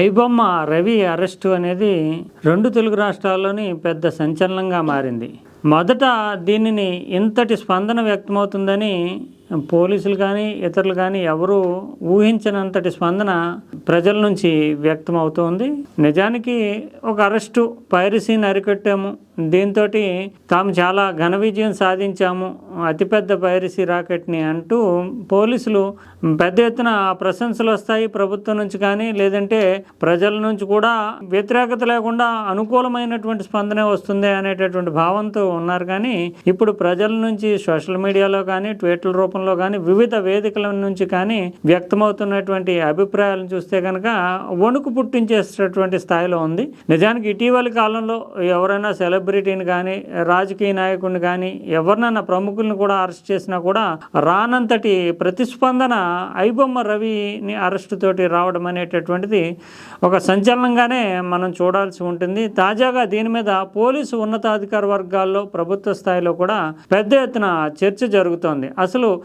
IBomma Ravi arrest అనేది రెండు తెలుగు రాష్ట్రాల్లోని పెద్ద సంచలనంగా మారింది. మొదట దీనిని ఇంతటి స్పందన వ్యక్తమవుతుందని పోలీసులు కానీ ఇతరులు కానీ ఎవరూ ఊహించినంతటి స్పందన ప్రజల నుంచి వ్యక్తమవుతోంది. నిజానికి ఒక అరెస్టు పైరసీని అరికట్టాము. దీంతో తాము చాలా ఘన విజయం సాధించాము. అతిపెద్ద పైరసీ రాకెట్ని అంటూ పోలీసులు పెద్ద ఎత్తున ప్రశంసలు వస్తాయి ప్రభుత్వం నుంచి కానీ లేదంటే ప్రజల నుంచి కూడా వ్యతిరేకత లేకుండా అనుకూలమైనటువంటి స్పందనే వస్తుంది అనేటటువంటి భావంతో ఉన్నారు. కానీ ఇప్పుడు ప్రజల నుంచి సోషల్ మీడియాలో కానీ ట్వీట్ల రూపంలో కానీ వివిధ వేదికల నుంచి కానీ వ్యక్తమవుతున్నటువంటి అభిప్రాయాలను చూస్తే కనుక వణుకు పుట్టించేటటువంటి స్థాయిలో ఉంది. నిజానికి ఇటీవలి కాలంలో ఎవరైనా సెలబ్రిటీని కానీ రాజకీయ నాయకుడిని కానీ ఎవరినైనా ప్రముఖుల్ని కూడా అరెస్ట్ చేసినా కూడా రానంతటి ప్రతిస్పందన ఐబొమ్మ రవిని అరెస్టు తోటి రావడం అనేటటువంటిది ఒక సంచలనంగానే మనం చూడాల్సి ఉంటుంది. తాజాగా దీని మీద పోలీసు ఉన్నతాధికార వర్గాల్లో ప్రభుత్వ స్థాయిలో కూడా పెద్ద ఎత్తున చర్చ జరుగుతోంది. అసలు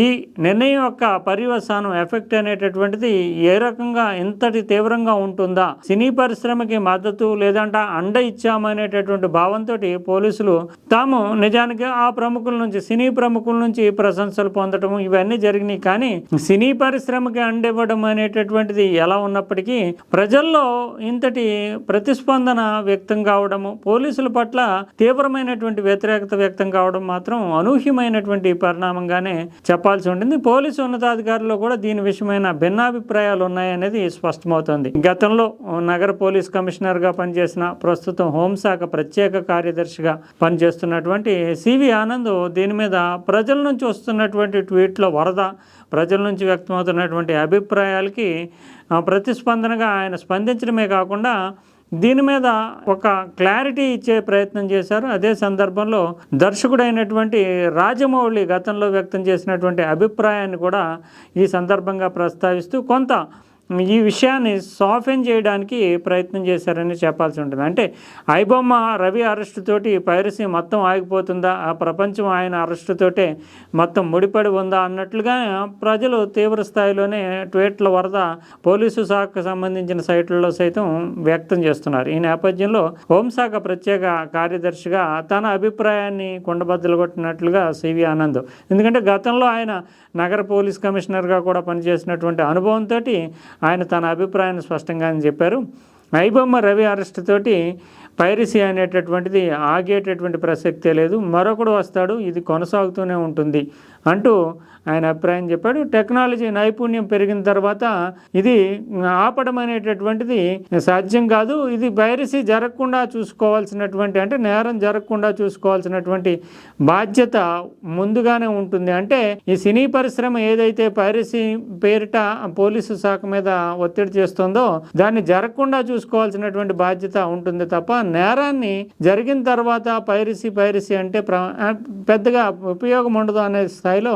ఈ నిర్ణయం యొక్క పర్యవసానం ఎఫెక్ట్ అనేటటువంటిది ఏ రకంగా ఇంతటి తీవ్రంగా ఉంటుందా? సినీ పరిశ్రమకి మద్దతు లేదంటే అండ ఇచ్చామనేటటువంటి భావంతో పోలీసులు తాము నిజానికి ఆ ప్రముఖుల నుంచి సినీ ప్రముఖుల నుంచి ప్రశంసలు పొందడం ఇవన్నీ జరిగినాయి. కానీ సినీ పరిశ్రమకి అండివ్వడం అనేటటువంటిది ఎలా ఉన్నప్పటికీ ప్రజల్లో ఇంతటి ప్రతిస్పందన వ్యక్తం కావడము పోలీసుల పట్ల తీవ్రమైనటువంటి వ్యతిరేకత వ్యక్తం కావడం మాత్రం అనూహ్యమైనటువంటి పరిణామంగానే చెప్పాల్సి ఉంటుంది పోలీసు ఉన్నతాధికారులు కూడా దీని విషయమైన భిన్నాభిప్రాయాలు ఉన్నాయనేది స్పష్టమవుతోంది. గతంలో నగర పోలీస్ కమిషనర్గా పనిచేసిన ప్రస్తుతం హోంశాఖ ప్రత్యేక కార్యదర్శిగా పనిచేస్తున్నటువంటి సివి ఆనంద్ దీని మీద ప్రజల నుంచి వస్తున్నటువంటి ట్వీట్లో వరద ప్రజల నుంచి వ్యక్తమవుతున్నటువంటి అభిప్రాయాలకి ప్రతిస్పందనగా ఆయన స్పందించడమే కాకుండా దీని మీద ఒక క్లారిటీ ఇచ్చే ప్రయత్నం చేశారు. అదే సందర్భంలో దర్శకుడైనటువంటి రాజమౌళి గతంలో వ్యక్తం చేసినటువంటి అభిప్రాయాన్ని కూడా ఈ సందర్భంగా ప్రస్తావిస్తూ కొంత ఈ విషయాన్ని సాఫెన్ చేయడానికి ప్రయత్నం చేశారని చెప్పాల్సి ఉంటుంది. అంటే ఐబొమ్మ రవి అరెస్టు తోటి పైరసీ మొత్తం ఆగిపోతుందా? ఆ ప్రపంచం ఆయన అరెస్టుతోటే మొత్తం ముడిపడి ఉందా? అన్నట్లుగా ప్రజలు తీవ్ర స్థాయిలోనే ట్వీట్ల వరద పోలీసు శాఖకు సంబంధించిన సైట్లలో సైతం వ్యక్తం చేస్తున్నారు. ఈ నేపథ్యంలో హోంశాఖ ప్రత్యేక కార్యదర్శిగా తన అభిప్రాయాన్ని కుండబద్దలు కొట్టినట్లుగా సివి ఆనంద్. ఎందుకంటే గతంలో ఆయన నగర పోలీస్ కమిషనర్గా కూడా పనిచేసినటువంటి అనుభవంతో ఆయన తన అభిప్రాయాన్ని స్పష్టంగా చెప్పారు. ఐబొమ్మ రవి అరెస్ట్ తోటి పైరసీ అనేటటువంటిది ఆగేటటువంటి ప్రసక్తే లేదు. మరొకడు వస్తాడు ఇది కొనసాగుతూనే ఉంటుంది అంటూ ఆయన అభిప్రాయం చెప్పాడు. టెక్నాలజీ నైపుణ్యం పెరిగిన తర్వాత ఇది ఆపడం అనేటటువంటిది సాధ్యం కాదు. ఇది పైరసీ జరగకుండా చూసుకోవాల్సినటువంటి అంటే నేరం జరగకుండా చూసుకోవాల్సినటువంటి బాధ్యత ముందుగానే ఉంటుంది. అంటే ఈ సినీ పరిశ్రమ ఏదైతే పైరసీ పేరిట పోలీసు శాఖ మీద ఒత్తిడి చేస్తుందో దాన్ని జరగకుండా చూసుకోవాల్సినటువంటి బాధ్యత ఉంటుంది తప్ప నేరాన్ని జరిగిన తర్వాత పైరసీ పైరసీ అంటే ప్ర పెద్దగా ఉపయోగం ఉండదు అనే స్థాయిలో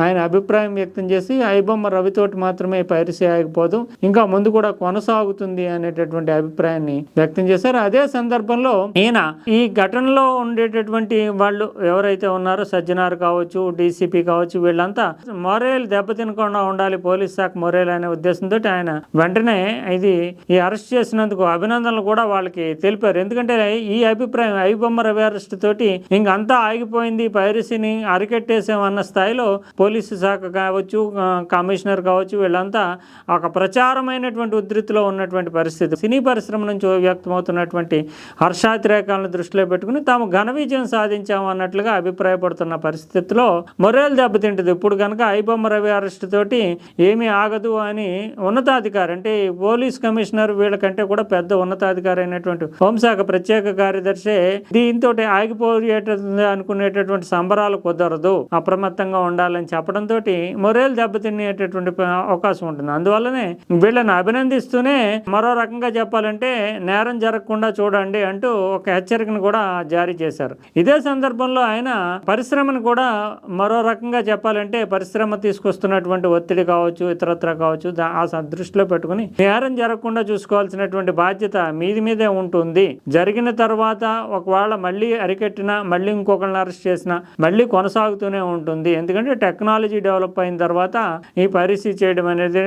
ఆయన అభిప్రాయం వ్యక్తం చేసి ఐబొమ్మ రవితోటి మాత్రమే పైరసీ ఆగిపోదు ఇంకా ముందు కూడా కొనసాగుతుంది అనేటటువంటి అభిప్రాయాన్ని వ్యక్తం చేశారు. అదే సందర్భంలో ఈయన ఈ ఘటనలో ఉండేటటువంటి వాళ్ళు ఎవరైతే ఉన్నారో సజ్జనార్ కావచ్చు డీసీపీ కావచ్చు వీళ్ళంతా మొరేల్ దెబ్బతినకుండా ఉండాలి పోలీస్ శాఖ మొరేల్ అనే ఉద్దేశంతో ఆయన వెంటనే ఇది ఈ అరెస్ట్ చేసినందుకు అభినందనలు కూడా వాళ్ళకి తెలిపారు. ఎందుకంటే ఈ అభిప్రాయం ఐబొమ్మ రవి అరెస్ట్ తోటి ఇంకంతా ఆగిపోయింది. పైరసీని అరికెట్టేసామన్న స్థాయిలో పోలీసు శాఖ కావచ్చు కమిషనర్ కావచ్చు వీళ్ళంతా ఒక ప్రచారమైనటువంటి ఉధృతిలో ఉన్నటువంటి పరిస్థితి. సినీ పరిశ్రమ నుంచి వ్యక్తమవుతున్నటువంటి హర్షాతిరేకాలను దృష్టిలో పెట్టుకుని తాము ఘన విజయం సాధించాము అన్నట్లుగా అభిప్రాయపడుతున్న పరిస్థితిలో మొరేలు దెబ్బతింటుంది. ఇప్పుడు కనుక ఐబొమ్మ రవి అరెస్ట్ తోటి ఏమీ ఆగదు అని ఉన్నతాధికారి అంటే పోలీస్ కమిషనర్ వీళ్ళకంటే కూడా పెద్ద ఉన్నతాధికారి అయినటువంటి హోంశాఖ ప్రత్యేక కార్యదర్శి దీంతో ఆగిపోయేటది అనుకునేటటువంటి సంబరాలు కుదరదు అప్రమత్తంగా ఉండాలని చెప్పడంతో మొరేలు దెబ్బతినేటటువంటి అవకాశం ఉంటుంది. అందువల్లనే వీళ్ళని అభినందిస్తూనే మరో రకంగా చెప్పాలంటే నేరం జరగకుండా చూడండి అంటూ ఒక హెచ్చరికను కూడా జారీ చేశారు. ఇదే సందర్భంలో ఆయన పరిశ్రమను కూడా మరో రకంగా చెప్పాలంటే పరిశ్రమ తీసుకొస్తున్నటువంటి ఒత్తిడి కావచ్చు ఇతరత్ర కావచ్చు ఆ దృష్టిలో పెట్టుకుని నేరం జరగకుండా చూసుకోవాల్సినటువంటి బాధ్యత మీది మీదే ఉంటుంది. జరిగిన తర్వాత ఒకవేళ మళ్ళీ అరికెట్టినా మళ్ళీ ఇంకొకరిని అరెస్ట్ చేసినా మళ్ళీ కొనసాగుతూనే ఉంటుంది. ఎందుకంటే టెక్నాలజీ డెవలప్ అయిన తర్వాత ఈ పరిస్థితి చేయడం అనేది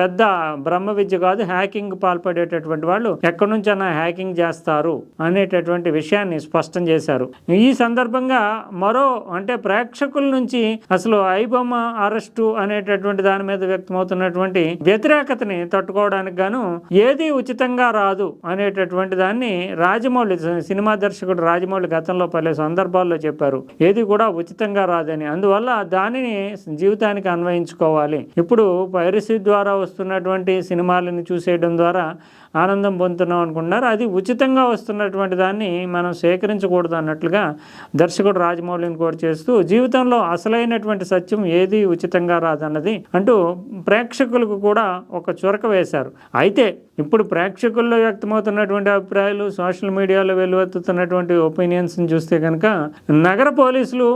పెద్ద బ్రహ్మ విద్య కాదు హ్యాకింగ్ పాల్పడేటటువంటి వాళ్ళు ఎక్కడి నుంచైనా హ్యాకింగ్ చేస్తారు అనేటటువంటి విషయాన్ని స్పష్టం చేశారు. ఈ సందర్భంగా మరో అంటే ప్రేక్షకుల నుంచి అసలు ఐబొమ్మ అరెస్టు అనేటటువంటి దాని మీద వ్యక్తమవుతున్నటువంటి వ్యతిరేకతని తట్టుకోవడానికి గాను ఏది ఉచితంగా రాదు అనేటటువంటి దాన్ని రాజమౌళి సినిమా దర్శకుడు రాజమౌళి గతంలో పలు సందర్భాల్లో చెప్పారు ఏది కూడా ఉచితంగా రాదని. అందువల్ల దానిని జీవితానికి అన్వయించుకోవాలి. ఇప్పుడు పైరసీ ద్వారా వస్తున్నటువంటి సినిమాలను చూసేయడం ద్వారా ఆనందం పొందుతున్నాం అనుకుంటున్నారు. అది ఉచితంగా వస్తున్నటువంటి దాన్ని మనం సేకరించకూడదు అన్నట్లుగా దర్శకుడు రాజమౌళిని కోరి చేస్తూ జీవితంలో అసలైనటువంటి సత్యం ఏది ఉచితంగా రాదన్నది అంటూ ప్రేక్షకులకు కూడా ఒక చురక వేశారు. అయితే ఇప్పుడు ప్రేక్షకుల్లో వ్యక్తమవుతున్నటువంటి అభిప్రాయాలు సోషల్ మీడియాలో వెలువెత్తుతున్నటువంటి ఒపీనియన్స్ని చూస్తే కనుక నగర పోలీసులు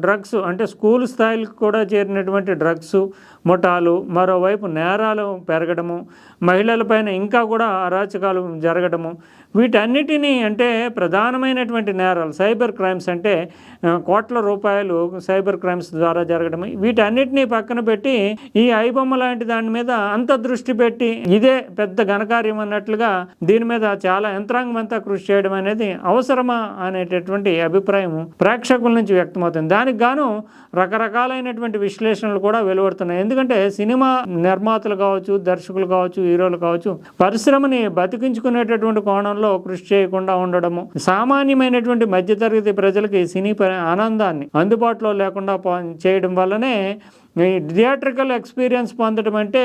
డ్రగ్స్ అంటే స్కూల్ స్థాయిలకు కూడా చేరినటువంటి డ్రగ్స్ ముఠాలు మరోవైపు నేరాలు పెరగడము మహిళలపైన ఇంకా కూడా అరాచకాలు జరగడము వీటన్నిటినీ అంటే ప్రధానమైనటువంటి నేరాలు సైబర్ క్రైమ్స్ అంటే కోట్ల రూపాయలు సైబర్ క్రైమ్స్ ద్వారా జరగడం వీటన్నిటినీ పక్కన పెట్టి ఈ ఐబొమ్మ లాంటి దాని మీద అంత దృష్టి పెట్టి ఇదే పెద్ద ఘనకార్యం అన్నట్లుగా దీని మీద చాలా యంత్రాంగం అంతా కృషి చేయడం అనేది అవసరమా అనేటటువంటి అభిప్రాయం ప్రేక్షకుల నుంచి వ్యక్తమవుతుంది. దానికి గాను రకరకాలైనటువంటి విశ్లేషణలు కూడా వెలువడుతున్నాయి. ఎందుకంటే సినిమా నిర్మాతలు కావచ్చు దర్శకులు కావచ్చు హీరోలు కావచ్చు పరిశ్రమని బతికించుకునేటటువంటి కోణంలో కృషి చేయకుండా ఉండడము. సామాన్యమైనటువంటి మధ్యతరగతి ప్రజలకి సినీ ఆనందాన్ని అందుబాటులో లేకుండా చేయడం వల్లనే థియేట్రికల్ ఎక్స్పీరియన్స్ పొందడం అంటే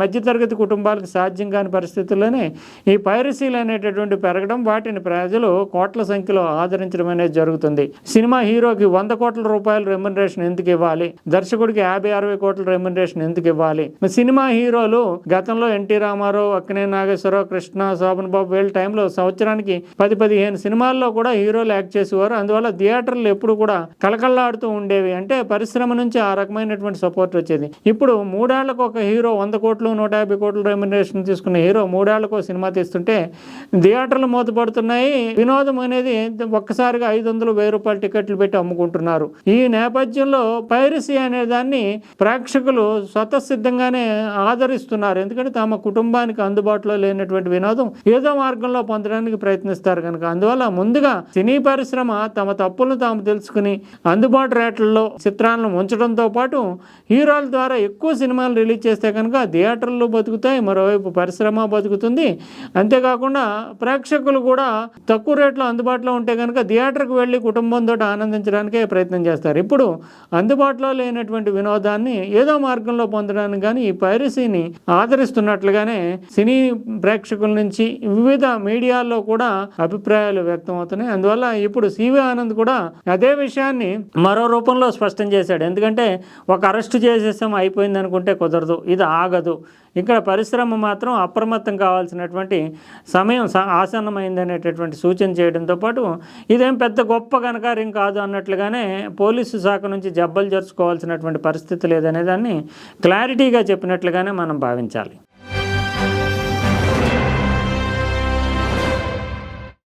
మధ్యతరగతి కుటుంబాలకు సాధ్యం కాని పరిస్థితుల్లోనే ఈ పైరసీలు అనేటటువంటి పెరగడం వాటిని ప్రజలు కోట్ల సంఖ్యలో ఆదరించడం అనేది జరుగుతుంది. సినిమా హీరోకి వంద కోట్ల రూపాయల రెమ్యునరేషన్ ఎందుకు ఇవ్వాలి? దర్శకుడికి యాభై అరవై కోట్ల రెమ్యునరేషన్ ఎందుకు ఇవ్వాలి? సినిమా హీరోలు గతంలో ఎన్టీ రామారావు అక్కినే నాగేశ్వరరావు కృష్ణ శోభన్ బాబు వీళ్ళ టైంలో సంవత్సరానికి పది పదిహేను సినిమాల్లో కూడా హీరోలు యాక్ట్ చేసేవారు. అందువల్ల థియేటర్లు ఎప్పుడు కూడా కలకల్లాడుతూ ఉండేవి. అంటే పరిశ్రమ నుంచి ఆ రకమైనటువంటి సపోర్ట్ వచ్చేది. ఇప్పుడు మూడేళ్ళకు ఒక హీరో వంద కోట్లు నూట యాభై కోట్ల రెమ్యునరేషన్ తీసుకున్న హీరో మూడేళ్ళకు సినిమా తీస్తుంటే థియేటర్లు మూతపడుతున్నాయి. వినోదం అనేది ఒక్కసారిగా ఐదు వందలు వెయ్యి రూపాయల టికెట్లు పెట్టి అమ్ముకుంటున్నారు. ఈ నేపథ్యంలో పైరసీ అనే దాన్ని ప్రేక్షకులు స్వతసిద్ధంగానే ఆదరిస్తున్నారు. ఎందుకంటే తమ కుటుంబానికి అందుబాటులో లేనటువంటి వినోదం ఏదో మార్గంలో పొందడానికి ప్రయత్నిస్తారు కనుక. అందువల్ల ముందుగా సినీ పరిశ్రమ తమ తప్పులను తాము తెలుసుకుని అందుబాటు రేట్లలో చిత్రాలను ఉంచడంతో పాటు హీరోల ద్వారా ఎక్కువ సినిమాలు రిలీజ్ చేస్తే కనుక థియేటర్లు బతుకుతాయి మరోవైపు పరిశ్రమ బతుకుతుంది. అంతేకాకుండా ప్రేక్షకులు కూడా తక్కువ రేట్లో అందుబాటులో ఉంటే కనుక థియేటర్కి వెళ్ళి కుటుంబంతో ఆనందించడానికే ప్రయత్నం చేస్తారు. ఇప్పుడు అందుబాటులో లేనటువంటి వినోదాన్ని ఏదో మార్గంలో పొందడానికి కానీ ఈ పైరసీని ఆదరిస్తున్నట్లుగానే సినీ ప్రేక్షకుల నుంచి వివిధ మీడియాల్లో కూడా అభిప్రాయాలు వ్యక్తం అవుతున్నాయి అందువల్ల ఇప్పుడు సివి ఆనంద్ కూడా అదే విషయాన్ని మరో రూపంలో స్పష్టం చేశాడు. ఎందుకంటే ఒక అరెస్టు చేసేసాం అయిపోయింది అనుకుంటే కుదరదు ఇది ఆగదు. ఇక్కడ పరిశ్రమ మాత్రం అప్రమత్తం కావాల్సినటువంటి సమయం ఆసన్నమైంది అనేటటువంటి సూచన చేయడంతో పాటు ఇదేం పెద్ద గొప్ప ఘనకార్యం కాదు అన్నట్లుగానే పోలీసు శాఖ నుంచి జబ్బలు జరుచుకోవాల్సినటువంటి పరిస్థితి లేదనే దాన్ని క్లారిటీగా చెప్పినట్లుగానే మనం భావించాలి.